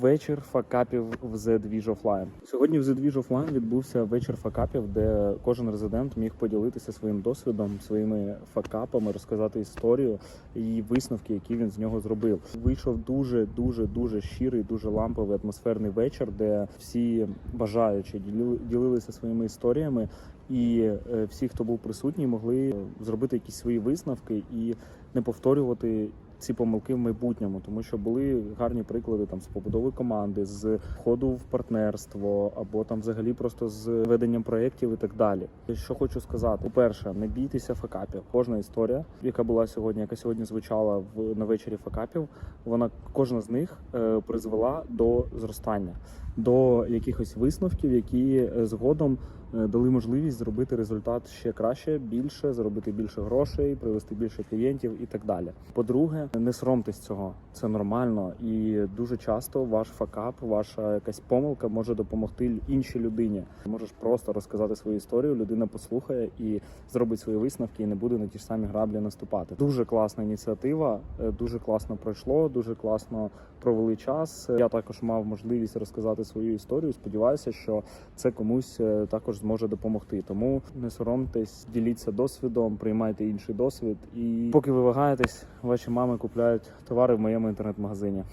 Вечір факапів в The Двіж Offline. Сьогодні в The Двіж Offline відбувся вечір факапів, де кожен резидент міг поділитися своїм досвідом, своїми факапами, розказати історію і висновки, які він з нього зробив. Вийшов дуже, дуже, дуже щирий, дуже ламповий атмосферний вечір, де всі бажаючі ділили- ділилися своїми історіями, і е, всі, хто був присутній, могли зробити якісь свої висновки і не повторювати ці помилки в майбутньому, тому що були гарні приклади там з побудови команди, з входу в партнерство або там взагалі просто з веденням проєктів і так далі. Що хочу сказати, по-перше, не бійтеся факапів. Кожна історія, яка була сьогодні, яка сьогодні звучала в на вечорі факапів, вона кожна з них е, призвела до зростання, до якихось висновків, які е, згодом е, дали можливість зробити результат ще краще, більше, заробити більше грошей, привести більше клієнтів і так далі. По-друге, не соромтесь цього, це нормально, і дуже часто ваш факап, ваша якась помилка може допомогти іншій людині. Можеш просто розказати свою історію, людина послухає і зробить свої висновки, і не буде на ті ж самі граблі наступати. Дуже класна ініціатива, е, дуже класно пройшло, дуже класно провели час. Я також мав можливість розказати свою історію. Сподіваюся, що це комусь е, також зможе допомогти. Тому не соромтесь, діліться досвідом, приймайте інший досвід. І поки ви вагаєтесь, ваші мами купляють товари в моєму інтернет-магазині.